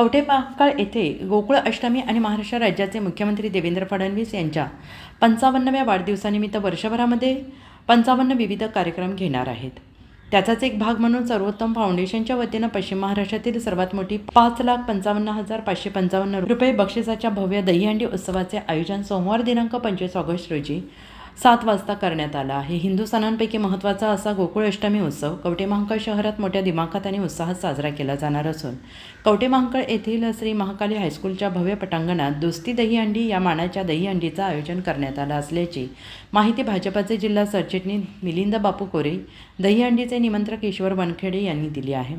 कवठे महाकाळ येथे गोकुळ अष्टमी आणि महाराष्ट्र राज्याचे मुख्यमंत्री देवेंद्र फडणवीस यांच्या पंचावन्नव्या वाढदिवसानिमित्त वर्षभरामध्ये पंचावन्न विविध कार्यक्रम घेणार आहेत. त्याचाच एक भाग म्हणून सर्वोत्तम फाउंडेशनच्या वतीनं पश्चिम महाराष्ट्रातील सर्वात मोठी पाच लाख पंचावन्न हजार पाचशे पंचावन्न रुपये बक्षिसाच्या भव्य दहीहंडी उत्सवाचे आयोजन सोमवार दिनांक पंचवीस ऑगस्ट रोजी सात वाजता करण्यात आला आहे. हिंदू सणांपैकी महत्त्वाचा असा गोकुळ अष्टमी उत्सव कवटे महाकाळ शहरात मोठ्या दिमाखात आणि उत्साहात साजरा केला जाणार असून कवटे महाकाळ येथील श्री महाकाली हायस्कूलच्या भव्य पटांगणात दोस्ती दहीहंडी या मानाच्या दहीहंडीचं आयोजन करण्यात आलं असल्याची माहिती भाजपाचे जिल्हा सरचिटणीस मिलिंद बापू कोरे दहीहंडीचे निमंत्रक ईश्वर वानखेडे यांनी दिली आहे.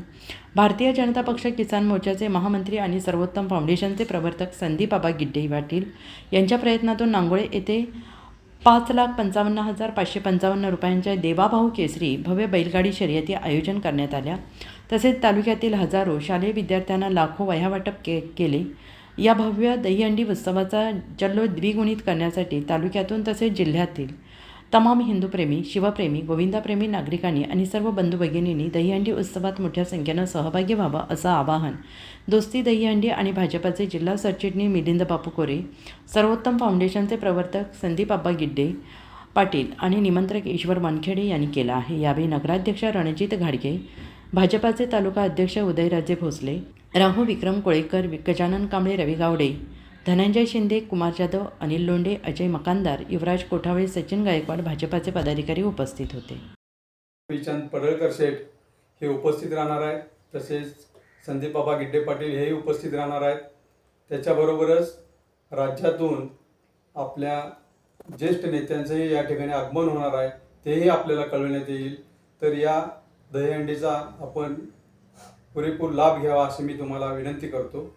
भारतीय जनता पक्ष किसान मोर्चाचे महामंत्री आणि सर्वोत्तम फाउंडेशनचे प्रवर्तक संदीप बाबा गिड्डे पाटील यांच्या प्रयत्नातून नांगोळे येथे पाच लाख पंचावन्न हजार पाचशे पंचावन्न रुपयांच्या देवाभाऊ केसरी भव्य बैलगाडी शर्यती आयोजन करण्यात आल्या. तसेच तालुक्यातील हजारो शालेय विद्यार्थ्यांना लाखो वह्या वाटप के केले. या भव्य दहीहंडी उत्सवाचा जल्लोष द्विगुणित करण्यासाठी तालुक्यातून तसेच जिल्ह्यातील तमाम हिंदूप्रेमी शिवप्रेमी गोविंदाप्रेमी नागरिकांनी आणि सर्व बंधू भगिनींनी दहीहंडी उत्सवात मोठ्या संख्येनं सहभागी व्हावं असं आवाहन दोस्ती दहीहंडी आणि भाजपाचे जिल्हा सरचिटणीस मिलिंद बापू कोरे सर्वोत्तम फाउंडेशनचे प्रवर्तक संदीप अब्बा गिड्डे पाटील आणि निमंत्रक ईश्वर वानखेडे यांनी केलं आहे. यावेळी नगराध्यक्ष रणजित घाडगे भाजपाचे तालुका अध्यक्ष उदयराजे भोसले राहू विक्रम कोळेकर गजानन कांबळे रवी गावडे धनंजय शिंदे कुमार जाधव अनिल लोंढे अजय मकानदार युवराज कोठावळे सचिन गायकवाड भाजपाचे पदाधिकारी उपस्थित होते. श्रीचंद पडळकर शेठ हे उपस्थित राहणार आहेत. तसेच संदीप बाबा गिड्डे पाटील हेही उपस्थित राहणार आहेत. त्याच्याबरोबरच राज्यातून आपल्या ज्येष्ठ नेत्यांचंही या ठिकाणी आगमन होणार आहे. तेही आपल्याला कळविण्यात येईल. तर या दहीहंडीचा आपण पुरेपूर लाभ घ्यावा अशी मी तुम्हाला विनंती करतो.